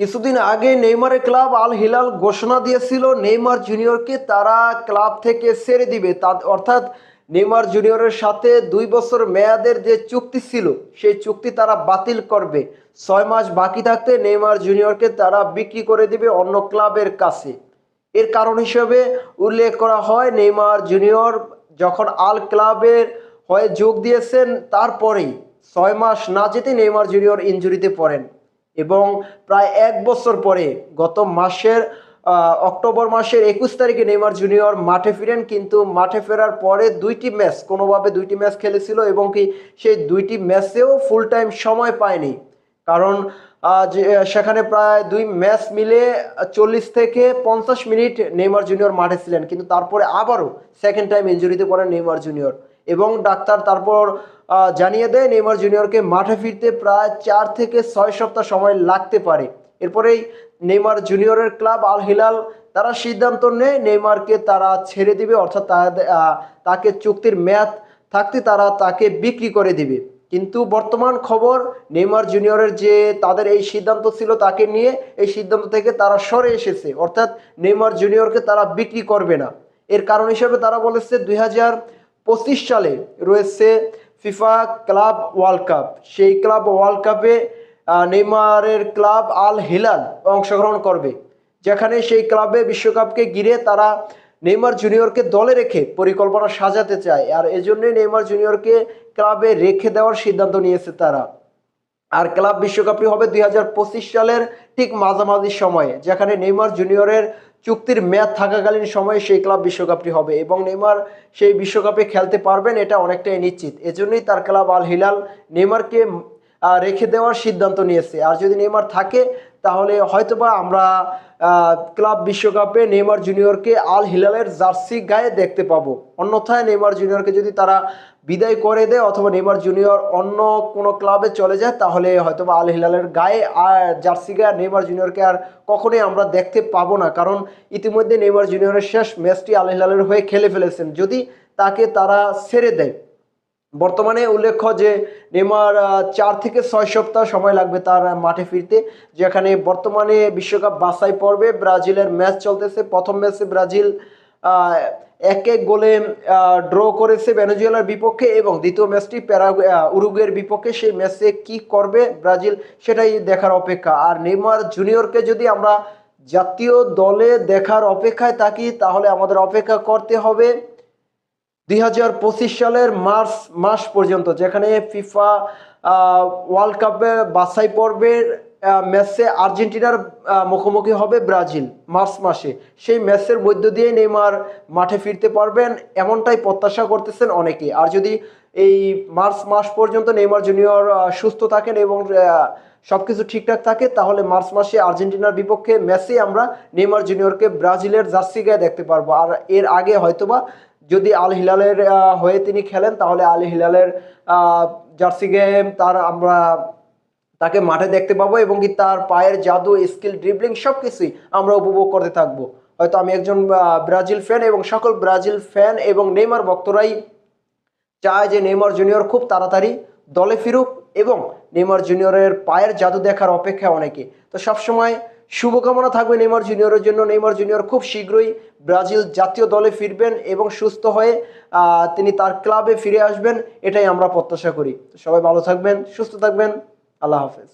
কিছুদিন আগে নেইমারের ক্লাব আল হিলাল ঘোষণা দিয়েছিল, নেইমার জুনিয়রকে তারা ক্লাব থেকে ছেড়ে দিবে। তা, অর্থাৎ নেইমার জুনিয়রের সাথে দুই বছর মেয়াদের যে চুক্তি ছিল, সেই চুক্তি তারা বাতিল করবে। ছয় মাস বাকি থাকতে নেইমার জুনিয়রকে তারা বিক্রি করে দিবে অন্য ক্লাবের কাছে। এর কারণ হিসেবে উল্লেখ করা হয়, নেইমার জুনিয়র যখন আল ক্লাবের হয়ে যোগ দিয়েছেন, তারপরেই ছয় মাস না যেতে নেইমার জুনিয়র ইঞ্জুরিতে পড়েন। এবং প্রায় এক বছর পরে গত মাসের অক্টোবর মাসের একুশ তারিখে নেইমার জুনিয়র মাঠে ফিরেন, কিন্তু মাঠে ফেরার পরে দুইটি ম্যাচ, কোনোভাবে দুইটি ম্যাচ খেলেছিল এবং কি সেই দুইটি ম্যাচেও ফুল টাইম সময় পায়নি। কারণ যে সেখানে প্রায় দুই ম্যাচ মিলে চল্লিশ থেকে পঞ্চাশ মিনিট নেইমার জুনিয়র মাঠে ছিলেন, কিন্তু তারপরে আবারও সেকেন্ড টাইম ইঞ্জুরিতে পড়েন নেইমার জুনিয়র এবং ডাক্তার তারপর জানিয়ে দেয়, নেইমার জুনিয়রকে মাঠে ফিরতে প্রায় চার থেকে ছয় সপ্তাহ সময় লাগতে পারে। এরপরেই নেইমার জুনিয়রের ক্লাব আল হিলাল তারা সিদ্ধান্ত নেয়, নেইমারকে তারা ছেড়ে দিবে, অর্থাৎ তাকে চুক্তির মেয়াদ থাকতে তারা তাকে বিক্রি করে দিবে। কিন্তু বর্তমান খবর, নেইমার জুনিয়রের যে তাদের এই সিদ্ধান্ত ছিল তাকে নিয়ে, এই সিদ্ধান্ত থেকে তারা সরে এসেছে। অর্থাৎ নেইমার জুনিয়রকে তারা বিক্রি করবে না। এর কারণ হিসেবে তারা বলেছে, দুই হাজার পঁচিশ সালে রয়েছে ফিফা ক্লাব ওয়ার্ল্ড কাপ। সেই ক্লাব ওয়ার্ল্ড কাপে নেইমারের ক্লাব আল হিলাল অংশগ্রহণ করবে। যেখানে সেই ক্লাবে বিশ্বকাপকে ঘিরে তারা নেইমার জুনিয়রকে দলে রেখে পরিকল্পনা সাজাতে চায়। আর এজন্যই নেইমার জুনিয়রকে ক্লাবে রেখে দেওয়ার সিদ্ধান্ত নিয়েছে তারা। আর ক্লাব বিশ্বকাপটি হবে দুই হাজার পঁচিশ সালের ঠিক মাঝামাঝি সময়ে, যেখানে নেইমার জুনিয়রের চুক্তির মেয়াদ থাকাকালীন সময়ে সেই ক্লাব বিশ্বকাপটি হবে এবং নেমার সেই বিশ্বকাপে খেলতে পারবেন এটা অনেকটাই নিশ্চিত। এজন্যই তার ক্লাব আল হিলাল নেইমারকে রেখে দেওয়ার সিদ্ধান্ত নিয়েছে। আর যদি নেমার থাকে তাহলে হয়তোবা আমরা ক্লাব বিশ্বকাপে নেইমার জুনিয়রকে আল হিলালের জার্সি গায়ে দেখতে পাবো। অন্যথায় নেইমার জুনিয়রকে যদি তারা বিদায় করে দেয় অথবা নেইমার জুনিয়র অন্য কোনো ক্লাবে চলে যায়, তাহলে হয়তোবা আল হিলালের গায়ে আর জার্সি গায়ে নেইমার জুনিয়রকে আর কখনোই আমরা দেখতে পাবো না। কারণ ইতিমধ্যে নেইমার জুনিয়রের শেষ ম্যাচটি আল হিলালের হয়ে খেলে ফেলেছেন। যদি তাকে তারা ছেড়ে দেয় বর্তমানে উল্লেখ্য যে নেমার চার থেকে ছয় সপ্তাহ সময় লাগবে তার মাঠে ফিরতে, যেখানে বর্তমানে বিশ্বকাপ বাছাই পর্বে ব্রাজিলের ম্যাচ চলতেছে। প্রথম ম্যাচে ব্রাজিল এক এক গোলে ড্র করেছে ভেনেজুয়েলার বিপক্ষে এবং দ্বিতীয় ম্যাচটি প্যারা উরুগুয়ের বিপক্ষে। সেই ম্যাচে কি করবে ব্রাজিল সেটাই দেখার অপেক্ষা। আর নেইমার জুনিয়রকে যদি আমরা জাতীয় দলে দেখার অপেক্ষায় থাকি, তাহলে আমাদের অপেক্ষা করতে হবে দুই হাজার পঁচিশ সালের মার্চ মাস পর্যন্ত, যেখানে ফিফা ওয়ার্ল্ড কাপে বাছাই পর্বের ম্যাচে আর্জেন্টিনার মুখোমুখি হবে ব্রাজিল মার্চ মাসে। সেই ম্যাচের মধ্য দিয়ে নেইমার মাঠে ফিরতে পারবেন, এমনটাই প্রত্যাশা করতেছেন অনেকে আর যদি এই মার্চ মাস পর্যন্ত নেইমার জুনিয়র সুস্থ থাকেন এবং সব কিছু ঠিকঠাক থাকে, তাহলে মার্চ মাসে আর্জেন্টিনার বিপক্ষে ম্যাচে আমরা নেইমার জুনিয়রকে ব্রাজিলের জার্সি গায়ে দেখতে পারব। আর এর আগে হয়তোবা যদি আল হিলালের হয়ে তিনি খেলেন, তাহলে আল হিলালের জার্সি গেম তার আমরা তাকে মাঠে দেখতে পাবো এবং কি তার পায়ের জাদু, স্কিল ড্রিবলিং সব কিছুই আমরা উপভোগ করতে থাকব। হয়তো আমি একজন ব্রাজিল ফ্যান এবং সকল ব্রাজিল ফ্যান এবং নেইমার ভক্তরাই চায় যে নেইমার জুনিয়র খুব তাড়াতাড়ি দলে ফিরুক এবং নেইমার জুনিয়রের পায়ের জাদু দেখার অপেক্ষা অনেকে। তো সবসময় শুভকামনা থাকবে নেইমার জুনিয়রের জন্য। নেইমার জুনিয়র খুব শীঘ্রই ব্রাজিল জাতীয় দলে ফিরবেন এবং সুস্থ হয়ে তিনি তার ক্লাবে ফিরে আসবেন, এটাই আমরা প্রত্যাশা করি। সবাই ভালো থাকবেন, সুস্থ থাকবেন। আল্লাহ হাফেজ।